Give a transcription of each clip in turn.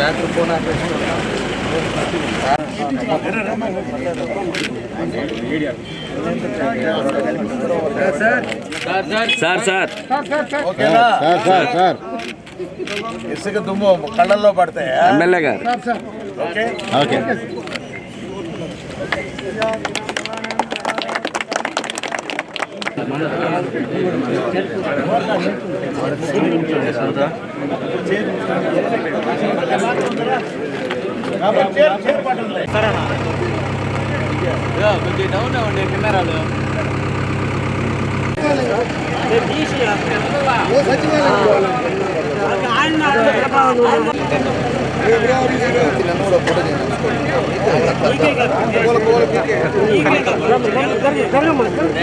రాత్రి ఫోన్ ఆపేసి sir sir ఓకేనా సార్ సార్ సార్ ఇసుక దుమ్ము కళ్ళల్లో పడతాయా ఎమ్మెల్యే గారు ఓకే ఓకే కొంచెం డౌన్ అవ్వండి కెమెరాలు போடுங்க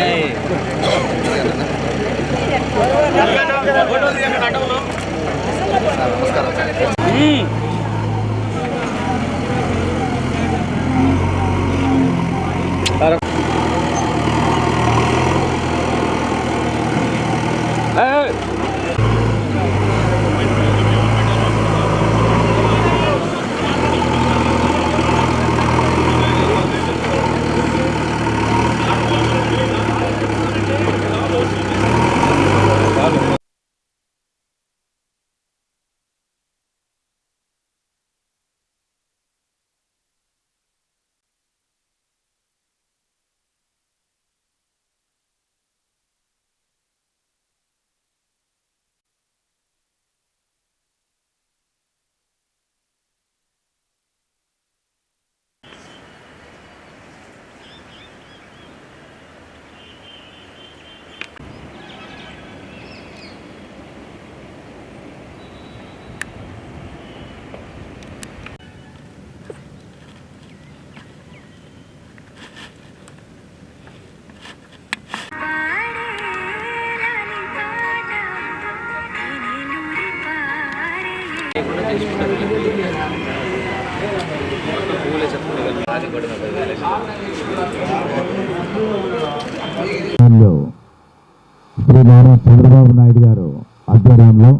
లో శ్రీ నారా చంద్రబాబు నాయుడు గారు ఆధ్వర్యంలో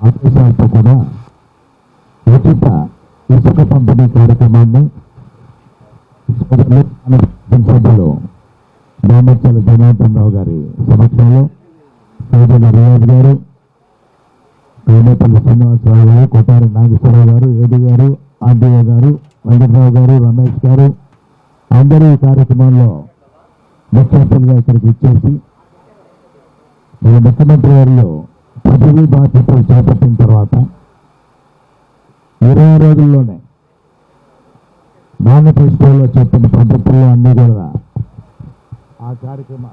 ఆదేశాలతో కూడా ఉచిత ఇసుక పంపిణీ కార్యక్రమాన్ని సభ్యులు దామర్చల జనార్దన్ రావు గారి సమక్షంలో సోదరులు రియాజ్ గారు కోనేపల్లి శ్రీనివాసరావు గారు కొట్టారి నాగేశ్వరరావు గారు ఏడు గారు ఆర్డీఓ గారు వెంకటరావు గారు రమేష్ గారు అందరూ ఈ కార్యక్రమంలో ముఖ్య ఇక్కడికి ఇచ్చేసి ముఖ్యమంత్రి గారిలో పదవీ బాధ్యతలు చేపట్టిన తర్వాత ఇరవై రోజుల్లోనే మేనిఫెస్టోలో చెప్పిన పద్ధతుల్లో అన్నీ కూడా ఆ కార్యక్రమం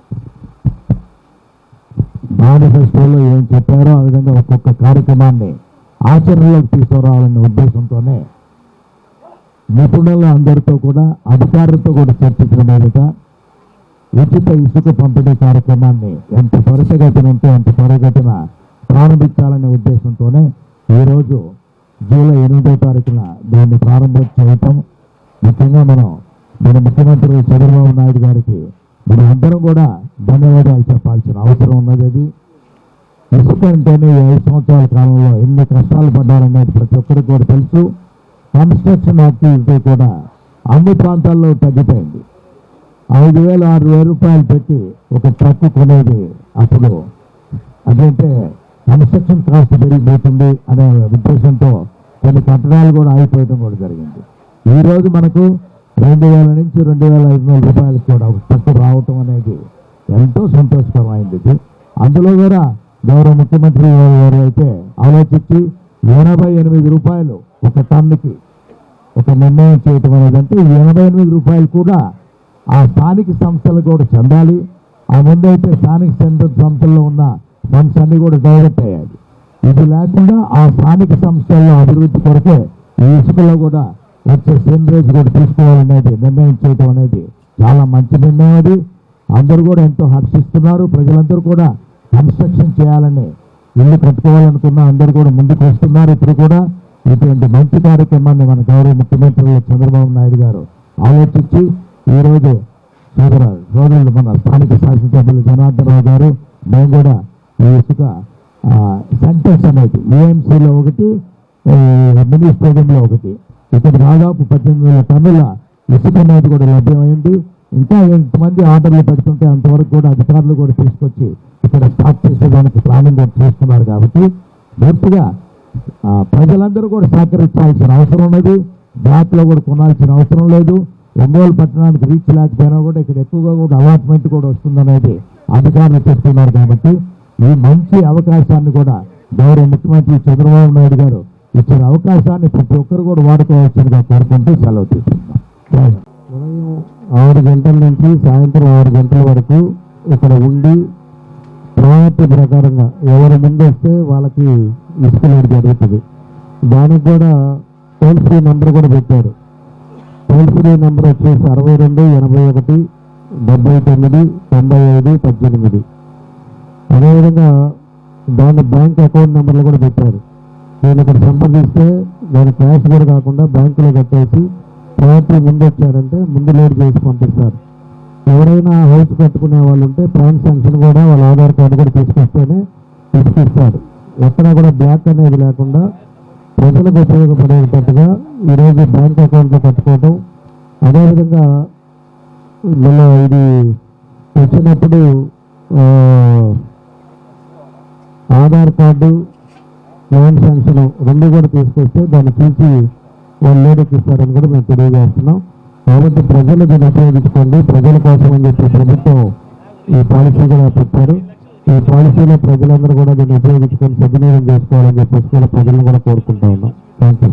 మేనిఫెస్టోలో ఏం చెప్పారో ఆ విధంగా ఒక్కొక్క కార్యక్రమాన్ని ఆచరణలోకి తీసుకురావాలనే ఉద్దేశంతోనే నిపుణుల అందరితో కూడా అధికారులతో కూడా చర్చించిన మీదట ఉచిత ఇసుక పంపిణీ కార్యక్రమాన్ని ఎంత త్వరితగతిన ఉంటే అంత త్వరగతిన ప్రారంభించాలనే ఉద్దేశంతోనే ఈరోజు జూలై ఎనిమిదో తారీఖున దాన్ని ప్రారంభం చేయటం. ముఖ్యంగా మనం మన ముఖ్యమంత్రి చంద్రబాబు నాయుడు గారికి మనం అందరం కూడా ధన్యవాదాలు చెప్పాల్సిన అవసరం ఉన్నది అది. ఇసుక అంటేనే ఐదు సంవత్సరాల కాలంలో ఎన్ని కష్టాలు పడ్డారనేది ప్రతి ఒక్కరికి కూడా తెలుసు. కన్స్ట్రక్షన్ యాక్టివిటీ కూడా అన్ని ప్రాంతాల్లో తగ్గిపోయింది. ఐదు వేలు ఆరు వేల రూపాయలు పెట్టి ఒక ట్రక్ కొనేది అప్పుడు. అదంటే కన్స్ట్రక్షన్ కాస్ట్ పెరిగిపోతుంది అనే ఉద్దేశంతో కొన్ని కట్టడాలు కూడా ఆగిపోయడం కూడా జరిగింది. ఈరోజు మనకు రెండు వేల నుంచి రెండు వేల ఐదు వందల రూపాయలకు కూడా ఒక ట్రక్ రావటం అనేది ఎంతో సంతోషకరమైంది ఇది అందులో కూడా గౌరవ ముఖ్యమంత్రి గారు అయితే ఆలోచించి ఎనభై ఎనిమిది రూపాయలు ఒక టన్నుకి ఒక నిర్ణయం చేయటం అనేది ఎనభై ఎనిమిది రూపాయలు కూడా ఆ స్థానిక సంస్థలు కూడా చెందాలి. ఆ ముందైతే స్థానిక సెంటర్ సంస్థల్లో ఉన్న ఫండ్స్ అన్ని కూడా డైవర్ట్ అయ్యాయి. ఇది లేకుండా ఆ స్థానిక సంస్థల్లో అభివృద్ధి కొరకే ఈ ఇసుకలో కూడా వచ్చే సేంద్రేజ్ కూడా తీసుకోవాలనేది నిర్ణయం చేయడం అనేది చాలా మంచి నిర్ణయం అది. అందరూ కూడా ఎంతో హర్షిస్తున్నారు. ప్రజలందరూ కూడా కన్స్ట్రక్షన్ చేయాలని ఇల్లు కట్టుకోవాలనుకున్న అందరూ కూడా ముందుకు వస్తున్నారు. ఇప్పుడు కూడా ఇటువంటి మంచి కార్యక్రమాన్ని మన గౌరవ ముఖ్యమంత్రి చంద్రబాబు నాయుడు గారు ఆలోచించి ఈరోజు సోదర సోదరులు మన స్థానిక శాసనసభ్యులు జనార్దన్ రావు గారు మేము కూడా ఈ ఇసుక సెంటర్స్ అనేది ఏఎంసీలో ఒకటి మినీ స్టేడియంలో ఒకటి. ఇక్కడ దాదాపు పద్దెనిమిది వేల టన్నుల ఇసుక అనేది కూడా లభ్యమైంది. ఇంకా ఎంతమంది ఆర్డర్లు పెడుతుంటే అంతవరకు కూడా అధికారులు కూడా తీసుకొచ్చి ఇక్కడ స్టార్ట్ చేసేదానికి ప్లానింగ్ కూడా చేస్తున్నారు కాబట్టి పూర్తిగా ఆ, ప్రజలందరూ కూడా సహకరించాల్సిన అవసరం ఉన్నది. బ్లాక్లో కూడా కొనాల్సిన అవసరం లేదు. ఒంగోలు పట్టణానికి రీచ్ లేకపోయినా కూడా ఇక్కడ ఎక్కువగా కూడా అలాట్మెంట్ కూడా వస్తుందనేది అధికారులు చెప్తున్నారు కాబట్టి ఈ మంచి అవకాశాన్ని కూడా గౌరవ ముఖ్యమంత్రి చంద్రబాబు నాయుడు గారు ఇచ్చిన అవకాశాన్ని ప్రతి ఒక్కరు కూడా వాడుకోవాల్సిందిగా కోరుకుంటూ సెలవు ఉదయం ఆరు గంటల నుంచి సాయంత్రం ఆరు గంటల వరకు ఇక్కడ ఉండి ప్రయారిటీ ప్రకారంగా ఎవరు ముందు వస్తే వాళ్ళకి ఇసుకునేది జరుగుతుంది. దానికి కూడా టోల్ ఫ్రీ నెంబర్ కూడా పెట్టారు. టోల్ ఫ్రీ నెంబర్ వచ్చేసి అరవై రెండు ఎనభై ఒకటి డెబ్బై తొమ్మిది తొంభై ఐదు పద్దెనిమిది. అదేవిధంగా దాని బ్యాంక్ అకౌంట్ నెంబర్లు కూడా పెట్టారు. నేను ఇక్కడ సంప్రదిస్తే దాని క్యాష్ కూడా కాకుండా బ్యాంకులో కట్టేసి ప్రయారిటీ ముందు వచ్చారంటే ముందు లోడ్ చేసి పంపిస్తారు. ఎవరైనా హౌస్ కట్టుకునే వాళ్ళు ఉంటే ప్రాన్ శాంక్షన్ కూడా వాళ్ళ ఆధార్ కార్డు కూడా తీసుకొస్తేనే తీసుకొస్తారు. ఎక్కడా కూడా బ్లాక్ అనేది లేకుండా ప్రజలకు ఉపయోగపడేటట్టుగా ఈరోజు బ్యాంక్ అకౌంట్లో కట్టుకోవటం అదేవిధంగా మన ఇది వచ్చినప్పుడు ఆధార్ కార్డు లోన్ శాంక్షన్ రెండు కూడా తీసుకొస్తే దాన్ని తీసి వాళ్ళు లోడుకి ఇస్తారని కూడా మేము తెలియజేస్తున్నాం. కాబట్టి ప్రజలు దీన్ని ఉపయోగించుకోండి. ప్రజల కోసం అని చెప్పి ప్రభుత్వం ఈ పాలసీ కూడా పెట్టారు. ఈ పాలసీలో ప్రజలందరూ కూడా దీన్ని ఉపయోగించుకొని సద్వినియోగం చేసుకోవాలని చెప్పేసి కూడా ప్రజలను కూడా కోరుకుంటా ఉన్నాం. Thank you